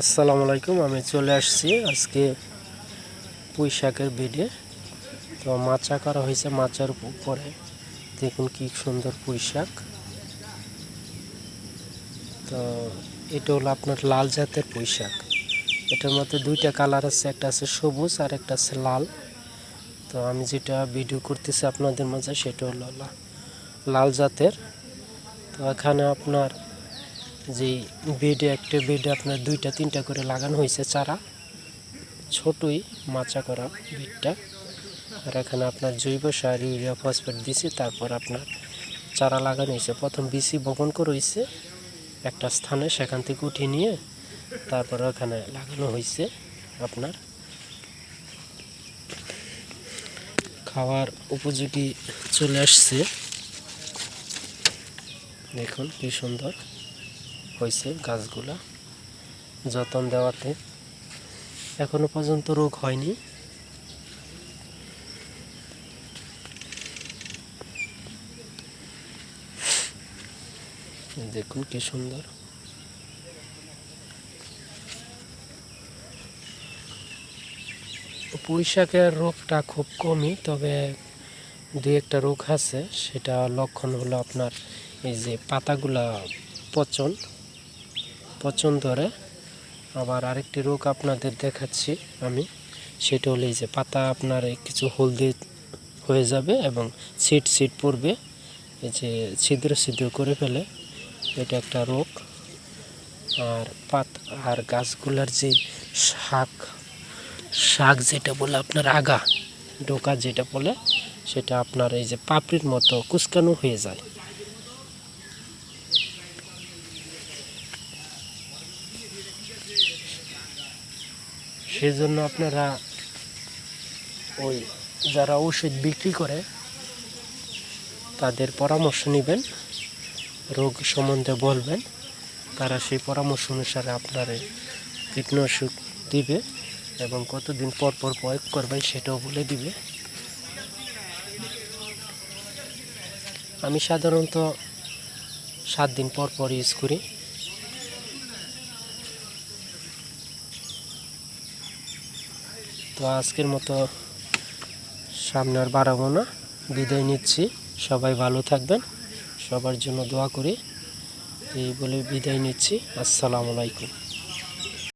আসসালামু আলাইকুম, আমি চলে আসছি আজকে পুঁই শাকের বেডে। তো মাচা করা হয়েছে মাচার উপরে। দেখুন কি সুন্দর পুঁই শাক তো এটা হলো আপনার লাল জাতের পুঁই শাক এটার মধ্যে দুইটা কালার আছে, একটা আছে সবুজ আর একটা আছে লাল। তো আমি যেটা ভিডিও করতেছি আপনাদের মাঝে, সেটা হলো লাল জাতের। তো এখানে আপনার যে বেডে একটা বেডে আপনার দুইটা, তিনটা করে লাগানো হয়েছে চারা। ছোটই মাচা করা বেডটা। আর এখানে আপনার জৈব সার, ইউরিয়া, ফসফেট দিছি, তারপর আপনার চারা লাগানো হয়েছে। প্রথম বিসি বপন করে হয়েছে একটা স্থানে, সেখান থেকে উঠিয়ে নিয়ে তারপর ওখানে লাগানো হয়েছে আপনার। খাওয়ার উপযোগী চলে আসছে। দেখুন কি সুন্দর। হয়েছে গাছগুলা যত্ন দেওয়াতে। এখনও পর্যন্ত রোগ হয়নি। দেখুন কি সুন্দর। পুঁই রোগটা খুব কমই, তবে দুই একটা রোগ আছে, সেটা লক্ষণ হলো আপনার এই যে পাতাগুলা পচন। পচন ধরে আবার আরেকটি রোগ আপনাদের দেখাচ্ছি আমি, সেটা হলো এই যে পাতা আপনার কিছু হলদে হয়ে যাবে এবং সিট সিট পড়বে। এই যে ছিদ্র ছিদ্র করে ফেলে, এটা একটা রোগ। আর পাত আর গাছগুলার যে শাক শাক যেটা বলে আপনার আগা, ডোকা যেটা বলে, সেটা আপনার এই যে পাপড়ির মতো কুচকানো হয়ে যায়। সেজন্য আপনারা ওই যারা ওষুধ বিক্রি করে, তাদের পরামর্শ নেবেন, রোগ সম্বন্ধে বলবেন, তারা সেই পরামর্শ অনুসারে আপনার কীটনাশক দিবে এবং কতদিন পর পর প্রয়োগ করবেন সেটাও বলে দিবে। আমি সাধারণত সাত দিন পর পর ইউজ করি। তো আজকের মতো সামনে আর বাড়াবো না। বিদায় নিচ্ছি। সবাই ভালো থাকবেন। সবার জন্য দোয়া করি। এই বলে বিদায় নিচ্ছি। আসসালামু আলাইকুম।